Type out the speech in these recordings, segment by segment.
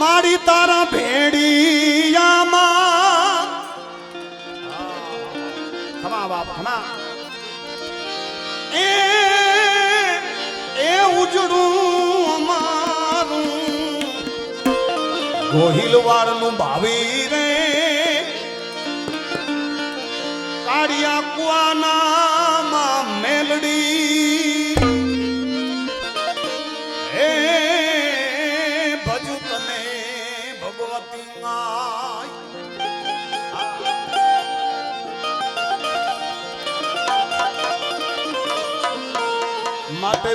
મારી તારા ભેડિયામાં. એ એ ઉજળું અમારું ગોહિલવાડનું ભાવી રે. કાળિયા કુવાના મેલડી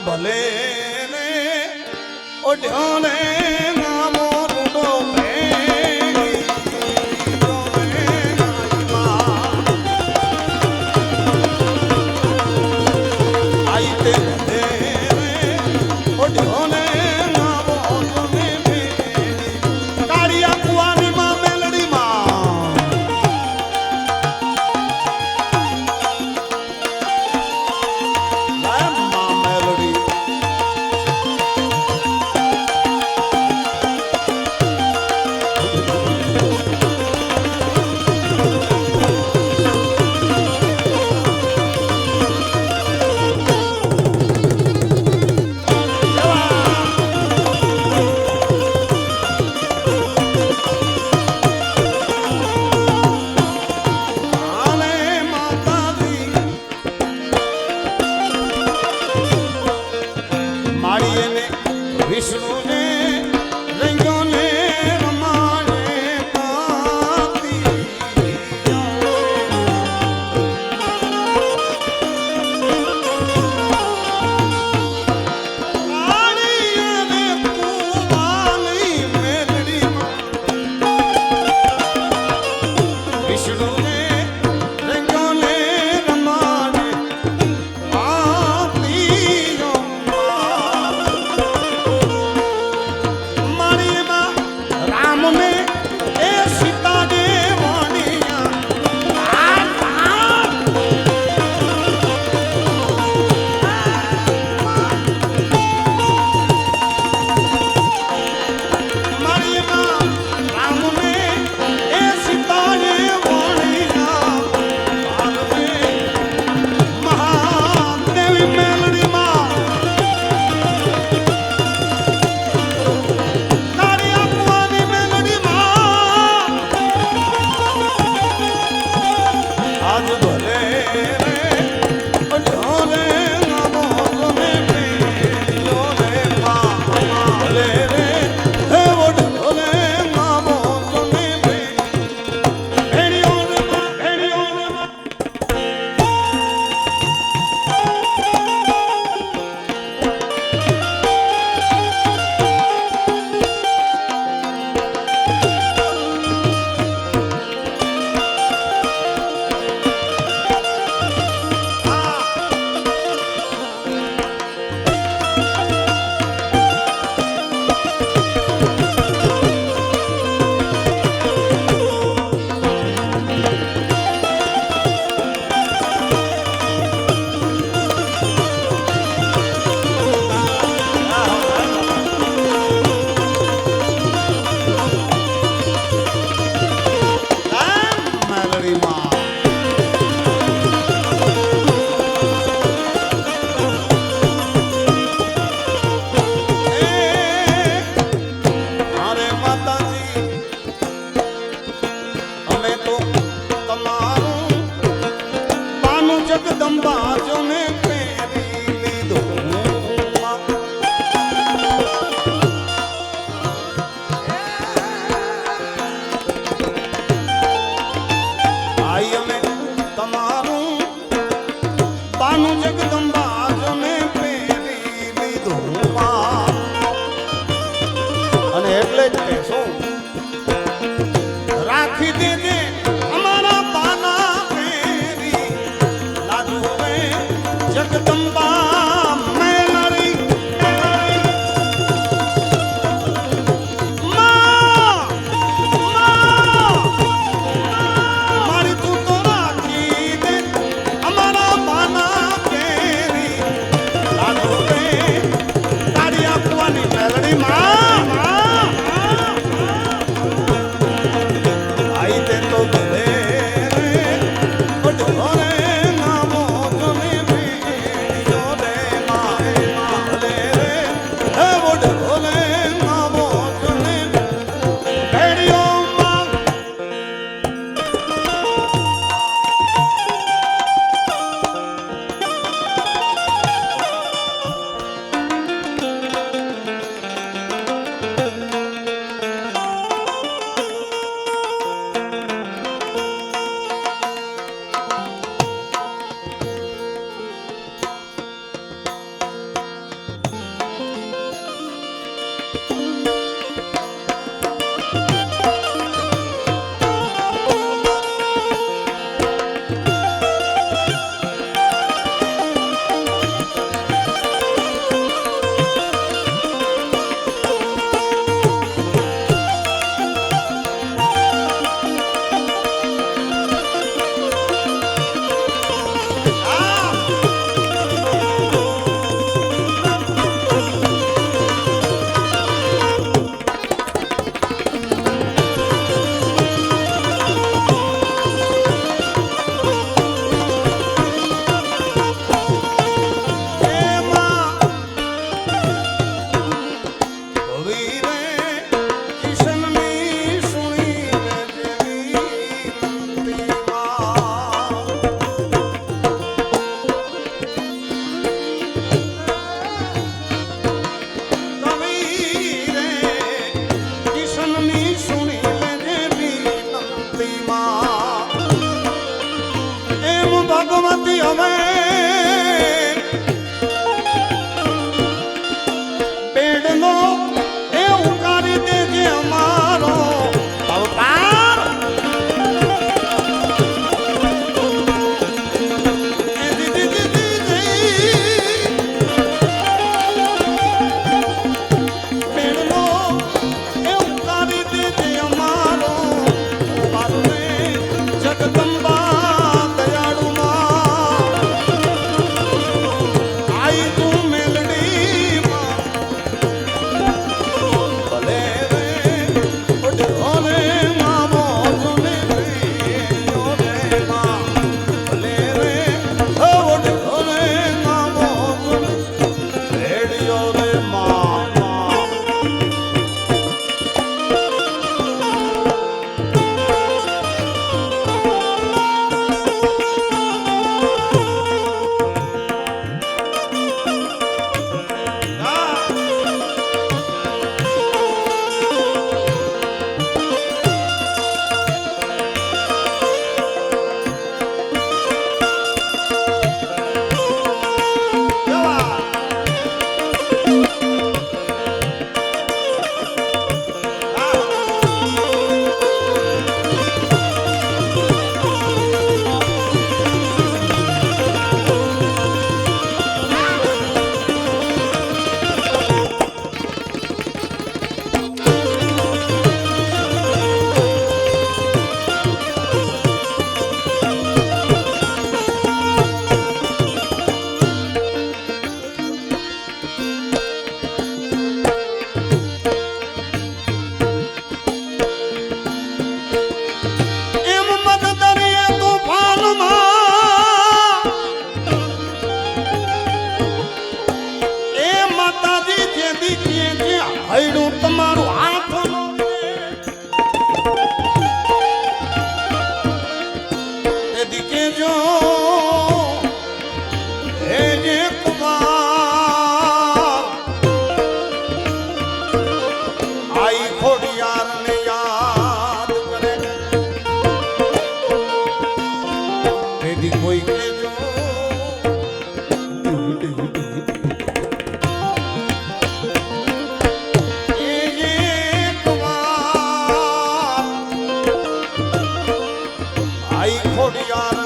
માય ભલે ને ઓઢ્યો ને નામો રૂડો विष्णु કીધું હું અને એટલે જ કે आई खोड़ियार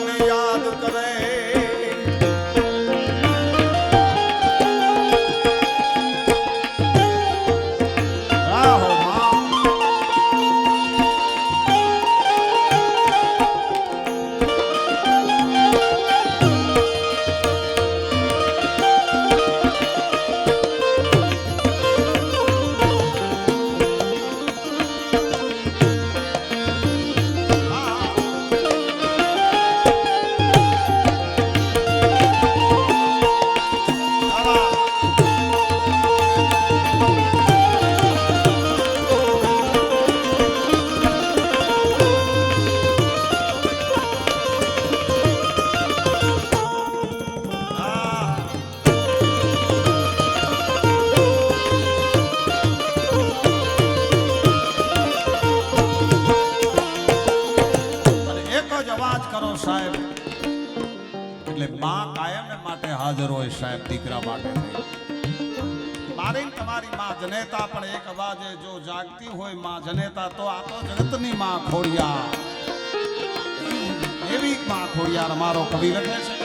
વાત કરો સાહેબ. એટલે મા કાયમ માટે હાજર હોય સાહેબ દીકરા માટે મારી તમારી માં જનેતા પણ એક અવાજે જો જાગતી હોયમાં જનેતા, તો આ તો જગતની માં ખોડિયાર. એવી માં ખોડિયાર મારો કવિ લખે છે.